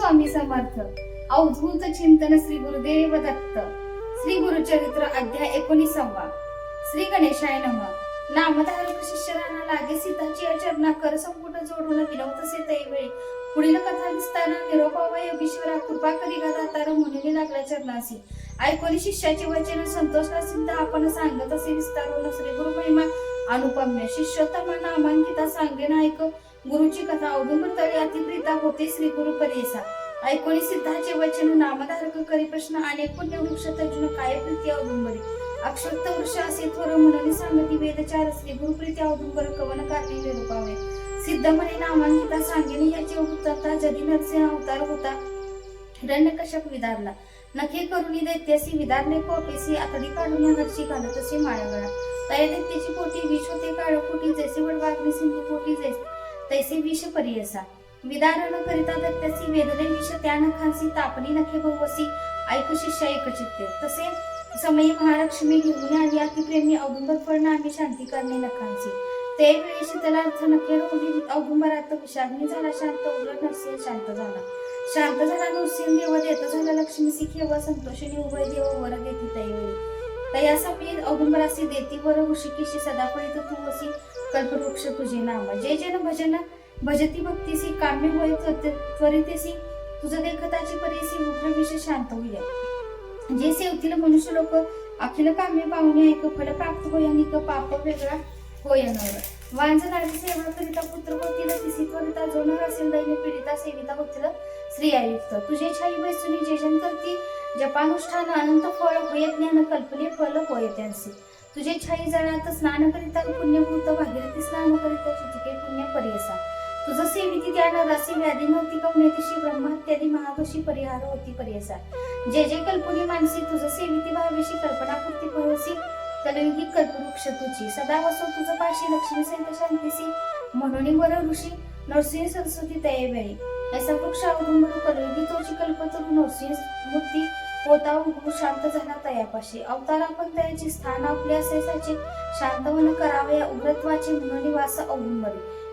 स्वामी समर्थ. अवधूत चिंतन श्री गुरुदेव दत्त. श्री गुरुचरित्र अध्याय एकोणीसावा. श्री गणेशाय नम. नामधारक शिष्यराना लागे सिद्धाची या कर संपुट जोडून विनवत विनवतसे तैवेळी पुढील कथा विस्तार निरोपावा योगेश्वरा कृपा करी गा दातार मुनिने लागला चरणासी. ऐकोली शिष्याचे वचन संतोषला सिद्ध आपण सांगत असे विस्तारून श्री गुरु महिमा अनुपम्य शिष्योत्तम नामांकिता सांगेन ऐक गुरुची कथा औदुंबर तळी अतिप्रिता होते श्री गुरु परेसा ऐकोणी सिद्धाचे वचन नामधारक करी प्रश्न आणि पुण्य वृक्ष तर्जुन काय प्रीती औदुंबरी अक्षरत वृक्ष असे थोर म्हणून सांगती वेदचार श्री गुरु प्रीती औदुंबर कवन कारणी निरूपावे सिद्ध म्हणे नामांकिता सांगेन याचे वृत्तता जदी नरसिंह अवतार होता हिरण्यकश्यप विदारला. नखे करुणी दैत्यासी विदारले कोपेसी आतडी काढून हरशी घालत असे माळगळा तया दैत्याची पोटी विष होते काळ पोटी जैसे वडवाग्नी सिंधू पोटी जैसे. तैसे विष परियसा। विदारण करिता दत्त्यासी वेदने विष त्या नखांसी तापणी नखे बहुवसी ऐक शिष्य एकचित्ते तसे समयी महालक्ष्मी घेऊन आली अतिप्रेमी औदुंबर फळ आम्ही शांती करणे नखांसी ते वेळी शीतलार्थ नखे रोवली औदुंबरात विषाग्नी झाला शांत उलट नरसिंह शांत झाला। शांत झाला नरसिंह देव देत झाला लक्ष्मी सिखे व संतोषिनी उभय देव वर देती तैवेळी तया समी औदुंबरासी देती वर ऋषिकेशी सदा तू वसी कल्पवृक्ष तुझे नाम जे जन भजन भजती भक्तीसी काम्य होय त्वरित- त्वरितेसी तुझं देखताची परीसी उग्र विष शांत होईल जे सेवतील मनुष्य लोक अखिल काम्य पाहुणे ऐक फल प्राप्त होय अनिक पाप वेगळा होय नवर वांजनाची सेवा करिता पुत्र होतील तिसी त्वरिता जो नर असेल दैन्य पीडिता सेविता होतील स्त्री आयुक्त तुझे छाई बैसुनी जेजन करती जपानुष्ठान अनंत फळ होय ज्ञान कल्पने फल होय त्यांचे. तुझे छाई जळात स्नान करिता पुण्यभूत भागीरथी स्नान करिता चितिके पुण्य परियसा. तुझं सेविती ज्ञान रसी व्याधी नव्हती कवनेतिशी ब्रह्मत्यादी महागशी परिहार होती परियसा. जे जे कल्पुनी मानसी तुझं सेविती भावेशी कल्पनापूर्ती भरोसी कलयुगी कल्पवृक्ष तुझी. सदा वसो तुझं पाशी लक्ष्मी सहित शांतीसी. म्हणून वर ऋषी नरसिंह सरस्वती तयेवेळी ऐसा वृक्ष अवलंबून कलयुगी तोची कल्पतरू नरसिंह मूर्ती होता उगू शांत झाला तयापाशी अवतार आपण त्याचे स्थान आपल्या असेसाचे शांतवन करावे या उग्रत्वाचे म्हणून वास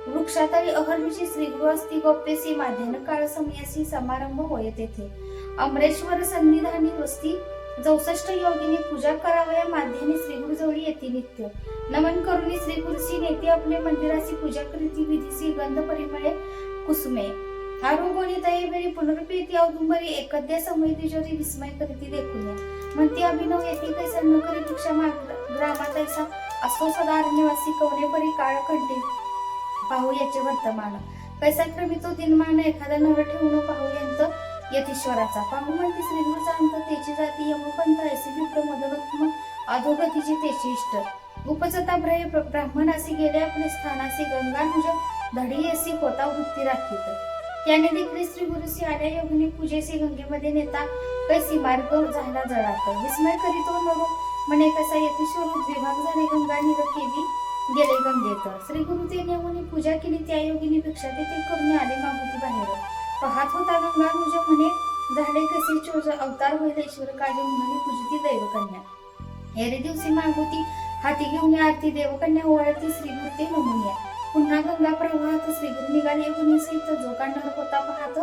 वृक्षातळी अहर्मीची श्रीगृह असती गोप्यसी माध्यान काळ समयासी समारंभ होय तेथे अमरेश्वर सन्निधानी वस्ती चौसष्ट योगिनी पूजा करावया माध्यमे श्रीगुरुजवळी येते नित्य. नमन करून श्रीगुरुसी नेते आपले मंदिराची पूजा करीती विधीसी गंध परिमळे कुसुमे. आरोग्योनी तये वेळी पुनरुपेती औदुंबरी एकद्या समयती ज्योती विस्मय करीती देखून म्हणती अभिनव येते कैसा न करी भिक्षा माग ग्रामात ऐसा असो सदा अरण्यवासी कवने परी काळ कंठी पाहू याचे वर्तमान. कैसा क्रमितो दिनमान एखादा नर ठेवून पाहू यांत यतीश्वराचा पाहू म्हणती श्रीगुरूचा अंत तेची जाती यमपंत ऐसी विप्र मदोगत्म अधोगतीची तेची इष्ट. उपचता भ्रय ब्राह्मणासी गेले आपले स्थानासी गंगानुज धडी असी होता वृत्ती राखीत. त्याने देखील श्री गुरुसी आल्या योगिनी पूजेसी गंगेमध्ये नेता कैसी मार्ग झाला जळात. विस्मय करीतो नरो म्हणे कसा यतीश्वर विभाग झाले गंगा निर केली गेले गंगेत श्री गुरु ते पूजा केली त्या योगिनी पेक्षा ते करून आले मागुती बाहेर. पाहत होता गंगा नुज म्हणे झाले कसे चोज अवतार होईल ईश्वर काळजी म्हणून पूजती दैवकन्या. हेरे दिवशी मागुती हाती घेऊन आरती देवकन्या ओवाळती श्रीमूर्ती नमुनिया पुन्हा गंगा प्रवाहात श्रीगुरु निघाले गुणी जो कांडर होता पाहत.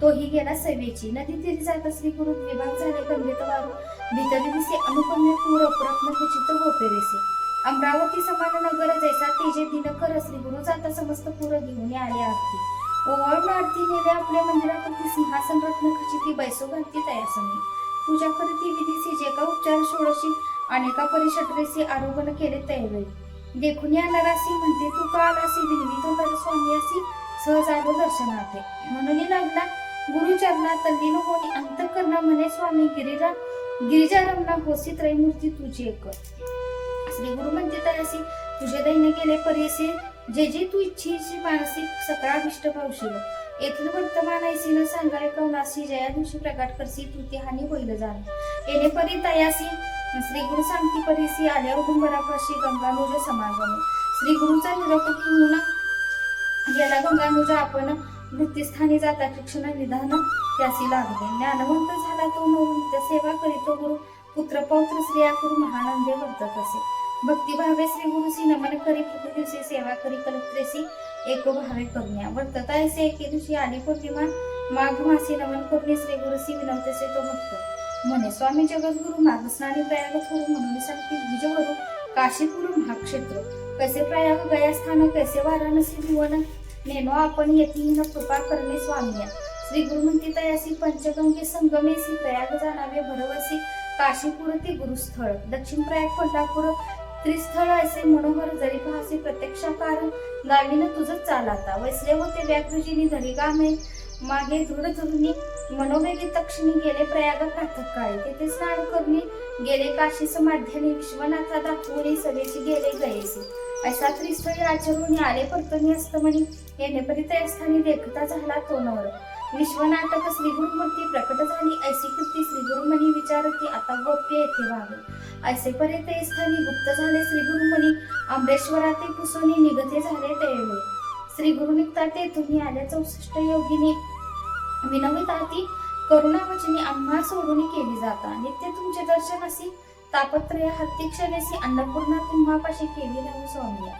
तोही गेला सेवेची नदी तीरी जात श्री गुरु विभाग झाले गंगेत वारू भीतरी दिसे अनुपम्य पूर प्रत्न खचित रेसे. अमरावती समान नगर जैसा तेजे दिन कर श्री गुरु जाता समस्त पूर घेऊन आले आरती. ओवाळून आरती नेले आपल्या मंदिराप्रती सिंहासन रत्न खचिती बैसो घालती तयासमी पूजा करती विधीसी जे का उपचार षोडशी अनेका परिषटरेसी आरोपण केले त्यावेळी देखून या नरासी म्हणते तू का आलासी विनवी तो नर स्वामी असी सहज आलो दर्शनाते म्हणून लागला गुरु चरणा तल्लीन होणे अंतकरणा म्हणे स्वामी गिरीरा गिरिजा रमणा होसी त्रैमूर्ती तुझी एक. श्री गुरु म्हणते तयासी तुझे दैन्य गेले परेसे जे जे तू इच्छेची मानसिक सकळा अभिष्ट पावशील येथील वर्तमान ऐसी न सांगाय कवनासी जया दिवशी प्रकाट करसी तू ती हानी होईल जाण. येणे परी तयासी श्री गुरु सांगती परिसी आल्या उदुंबरापाशी गंगानुज समागम. श्री गुरुचा निरोप घेऊन गेला गंगानुज आपण वृत्तीस्थानी जाता शिक्षण निधान त्यासी लागले. ज्ञानवंत झाला तो नृत्य सेवा करीतो गुरु. पुत्र पौत्र स्त्रिया गुरु महानंदे वर्तक असे. भक्तिभावे श्री गुरुसी नमन करी दिवशी सेवा करी कलत्रेसी एको भावे करुण्या. वर्तता ऐसे एके दिवशी आली प्रतिमान माघ मासी नमन करून श्री गुरुसी विनवतेसे तो भक्त. म्हणे स्वामी जगद्गुरु माघ प्रयाग करू म्हणून सांगतील द्विजवरू काशीपूर महाक्षेत्र कसे प्रयाग गया स्थान कैसे वाराणसी भुवन? नेनो आपण येथील कृपा करणे स्वामी श्री गुरुमंती तयासी पंचगंगे संगमेसी प्रयाग जाणावे भरवसी. काशीपूर ते गुरुस्थळ. दक्षिण प्रयाग कोल्हापूर. त्रिस्थळ असे मनोहर जरी पाहसी प्रत्यक्षाकार. गावीन तुझच चालाता वैसले होते व्याघ्रजीनी धरी गामे. मागे दृढ धरुनी मनोवेगी तक्षणी गेले प्रयाग प्रातः काळी तेथे स्नान करणे गेले काशी समाध्याने विश्वनाथा दाखवणे सभेची गेले गयेसी ऐसा त्रिस्थळी आचरून आले परतनी अस्तमणी येणे परितयस्थानी देखता झाला तो नवर विश्वनाटक श्री गुरुमूर्ती प्रकट झाली. ऐसी कृती श्री गुरुमणी विचारती आता गोप्य येथे व्हावे ऐसे परे स्थानी गुप्त झाले श्री गुरुमणी आंबेश्वरा पुसोनी निगते झाले त्यावेळी. श्री गुरु ते तुम्ही आल्या चौसष्ट योगिनी. करुणा वचनी आम्हा सोडून केली जाता नित्य तुमचे दर्शन असी तापत्रय हत्तीक्षणेसी अन्नपूर्णा तुम्हापाशी केली राहू स्वामी.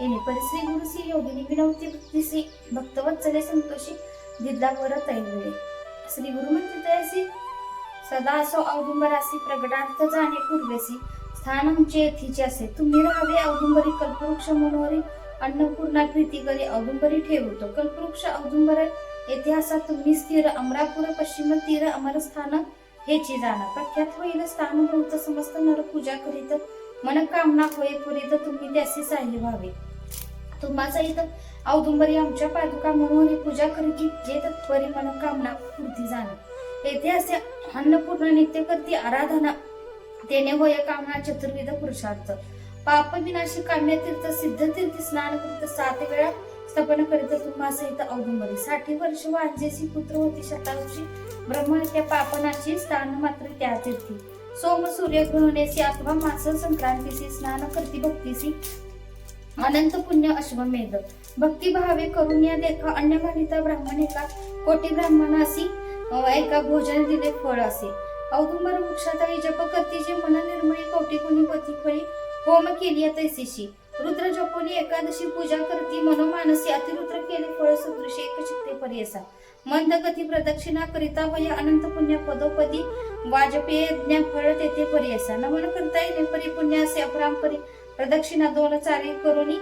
येणे परिश्री गुरुसी योगिनी विनवती भक्तीसी भक्तवत्सले संतोषी दिद्लावर तैवळे श्री गुरु म्हणते तयासी सदा असो औदुंबरासी प्रगटार्थ जाणे पूर्वेसी. स्थान चेथीचे येथीचे असे. तुम्ही राहावे औदुंबरी कल्पवृक्ष मनोहरी अन्नपूर्णा प्रीती करी औदुंबरी ठेवतो कल्पवृक्ष औदुंबर इतिहासात तुम्ही स्थिर अमरापूर पश्चिम तीर अमर स्थान हेची जाणा. प्रख्यात होईल स्थान भूत समस्त नर पूजा करीत. मन कामना होय पुरीत तुम्ही त्यासी साह्य व्हावे. तुम्हाचा इथं औदुंबरी आमच्या पादुका म्हणून पूजा करीत जे तत्परी मनोकामना पूर्ती जाणं. येथे असे अन्नपूर्ण नित्य करती आराधना तेने होय कामना चतुर्विध पुरुषार्थ. पापविनाशी काम्यतीर्थ सिद्धतीर्थ तीर्थ सिद्ध तीर्थ स्नान करीत सात वेळा स्थापन करीत तुम्हा सहित औदुंबरी साठी वर्ष वांजेसी पुत्र होती शतांशी. ब्रह्मत्या पापनाची स्थान मात्र त्या तीर्थी. सोम सूर्य ग्रहणेसी अथवा मास संक्रांतीसी स्नान करती भक्तीसी अनंत पुण्य अश्वमेध भक्ती भावे करून या देखा अन्य घालिता ब्राह्मण एका कोटी ब्राह्मणासी एका भोजन दिले फळ असे. औदुंबर वृक्षाचा जप करती जे मन होम केली तैसीशी. रुद्र जपोली एकादशी पूजा करती मनोमानसी अतिरुद्र केले फळ सदृश एक चित्ते पर्यसा मंद गती प्रदक्षिणा करिता वय अनंत पुण्य पदोपदी वाजपेय ज्ञ फळ तेथे पर्यसा नमन करता येणे परी पुण्य असे अपराम परी प्रदक्षिणा दोन चारी करुनी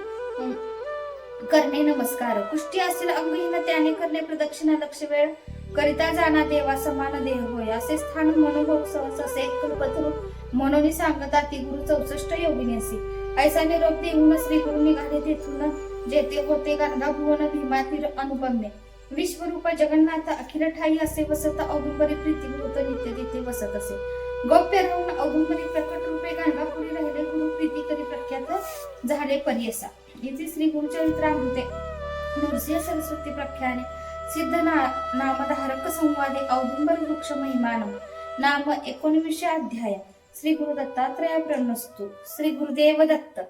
करणे नमस्कार. कुष्टी असेल अंगहीन त्याने करणे प्रदक्षिणा लक्ष वेळ करिता जाना देवा समान देह होय. असे स्थान मनोभव सहस असे कल्पतरू म्हणून सांगता ती गुरु चौसष्ट योगिनी असे. ऐसा निरोप देऊन श्री गुरु निघाले तेथून जेथे होते गंगा भुवन भीमातीर अनुपम्य. विश्वरूप जगन्नाथ अखिल ठाई असे वसत औदुंबरी प्रीतीभूत नित्य तिथे वसत असे. गौप्य राहून औदुंबरी प्रकट रूपे गाणगापुरी राहिले गुरु प्रीती करी प्रख्यात झाले पर्यसा. इथे श्री गुरुचरित्रामृते नृसिंह सरस्वती प्रख्याने सिद्ध ना नामधारक संवादे औदुंबर वृक्ष महिमान नाम एकोणवीसशे अध्याय. श्री गुरु दत्तात्रय प्रणस्तु श्री गुरुदेव दत्त